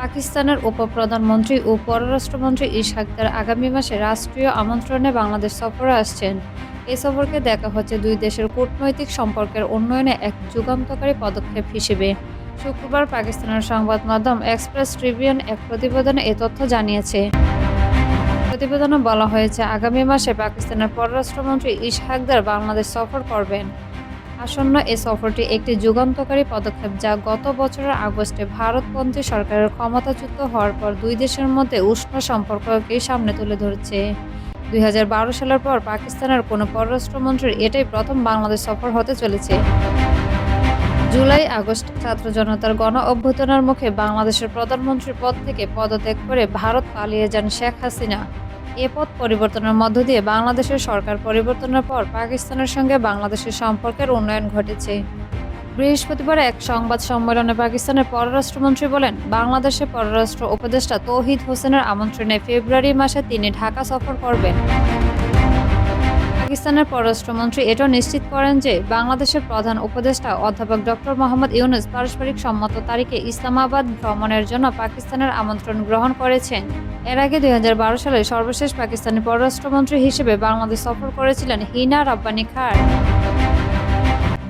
পাকিস্তানের উপপ্রধানমন্ত্রী ও পররাষ্ট্রমন্ত্রী ইশাকদার আগামী মাসে রাষ্ট্রীয় আমন্ত্রণে বাংলাদেশ সফরে আসছেন। এ সফরকে দেখা হচ্ছে দুই দেশের কূটনৈতিক সম্পর্কের উন্নয়নে এক যুগান্তকারী পদক্ষেপ হিসেবে। শুক্রবার পাকিস্তানের সংবাদ মাধ্যম এক্সপ্রেস ট্রিবিউন এক প্রতিবেদনে এ তথ্য জানিয়েছে। প্রতিবেদনে বলা হয়েছে, আগামী মাসে পাকিস্তানের পররাষ্ট্রমন্ত্রী ইশহাকদার বাংলাদেশ সফর করবেন। আসন্ন এ সফরটি একটি যুগান্তকারী পদক্ষেপ যা গত বছরের আগস্টে ভারতপন্থী সরকারের ক্ষমতাচ্যুত হওয়ার পর দুই দেশের মধ্যে উষ্ণ সম্পর্ককে সামনে তুলে ধরছে। দুই সালের পর পাকিস্তানের কোনো পররাষ্ট্রমন্ত্রীর এটাই প্রথম বাংলাদেশ সফর হতে চলেছে। জুলাই আগস্ট ছাত্র জনতার গণ অভ্যুত্থানের মুখে বাংলাদেশের প্রধানমন্ত্রীর পদ থেকে পদত্যাগ করে ভারত পালিয়ে যান শেখ হাসিনা। এ পথ পরিবর্তনের মধ্য দিয়ে বাংলাদেশের সরকার পরিবর্তনের পর পাকিস্তানের সঙ্গে বাংলাদেশের সম্পর্কের উন্নয়ন ঘটেছে। বৃহস্পতিবার এক সংবাদ সম্মেলনে পাকিস্তানের পররাষ্ট্রমন্ত্রী বলেন, বাংলাদেশের পররাষ্ট্র উপদেষ্টা তৌহিদ হোসেনের আমন্ত্রণে ফেব্রুয়ারি মাসে তিনি ঢাকা সফর করবেন। পাকিস্তানের পররাষ্ট্রমন্ত্রী এটাও নিশ্চিত করেন যে বাংলাদেশের প্রধান উপদেষ্টা অধ্যাপক ডক্টর মোহাম্মদ ইউনুস পারস্পরিক সম্মত তারিখে ইসলামাবাদ ভ্রমণের জন্য পাকিস্তানের আমন্ত্রণ গ্রহণ করেছেন। এর আগে দুই হাজার বারো সালে সর্বশেষ পাকিস্তানি পররাষ্ট্রমন্ত্রী হিসেবে বাংলাদেশ সফর করেছিলেন হিনা রব্বানী খার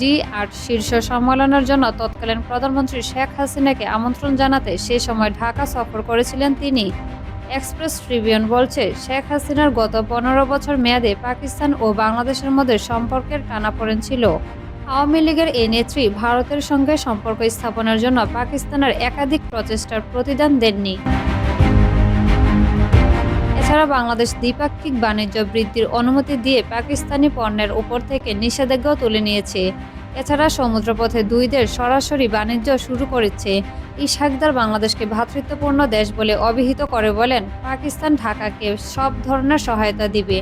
ডি আট শীর্ষ সম্মেলনের জন্য তৎকালীন প্রধানমন্ত্রী শেখ হাসিনাকে আমন্ত্রণ জানাতে সে সময় ঢাকা সফর করেছিলেন তিনি। এক্সপ্রেস ট্রিবিউন বলছে, শেখ হাসিনার গত পনেরো বছর মেয়াদে পাকিস্তান ও বাংলাদেশের মধ্যে সম্পর্কের টানাপোড়েন ছিল। আওয়ামী লীগের এই নেত্রী ভারতের সঙ্গে সম্পর্ক স্থাপনের জন্য পাকিস্তানের একাধিক প্রচেষ্টার প্রতিদান দেননি। এছাড়া বাংলাদেশ দ্বিপাক্ষিক বাণিজ্য বৃদ্ধির অনুমতি দিয়ে পাকিস্তানি পণ্যের উপর থেকে নিষেধাজ্ঞাও তুলে নিয়েছে। এছাড়া সমুদ্রপথে দুই দেশ সরাসরি বাণিজ্য শুরু করেছে। ইশাকদার বাংলাদেশকে ভ্রাতৃত্বপূর্ণ দেশ বলে অভিহিত করে বলেন, পাকিস্তান ঢাকাকে সব ধরনের সহায়তা দিবে।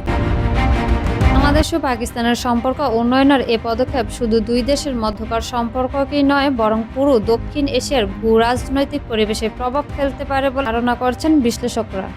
বাংলাদেশ ও পাকিস্তানের সম্পর্ক উন্নয়নের এ পদক্ষেপ শুধু দুই দেশের মধ্যকার সম্পর্ককেই নয়, বরং পুরো দক্ষিণ এশিয়ার ভূ রাজনৈতিক পরিবেশে প্রভাব ফেলতে পারে বলে ধারণা করছেন বিশ্লেষকরা।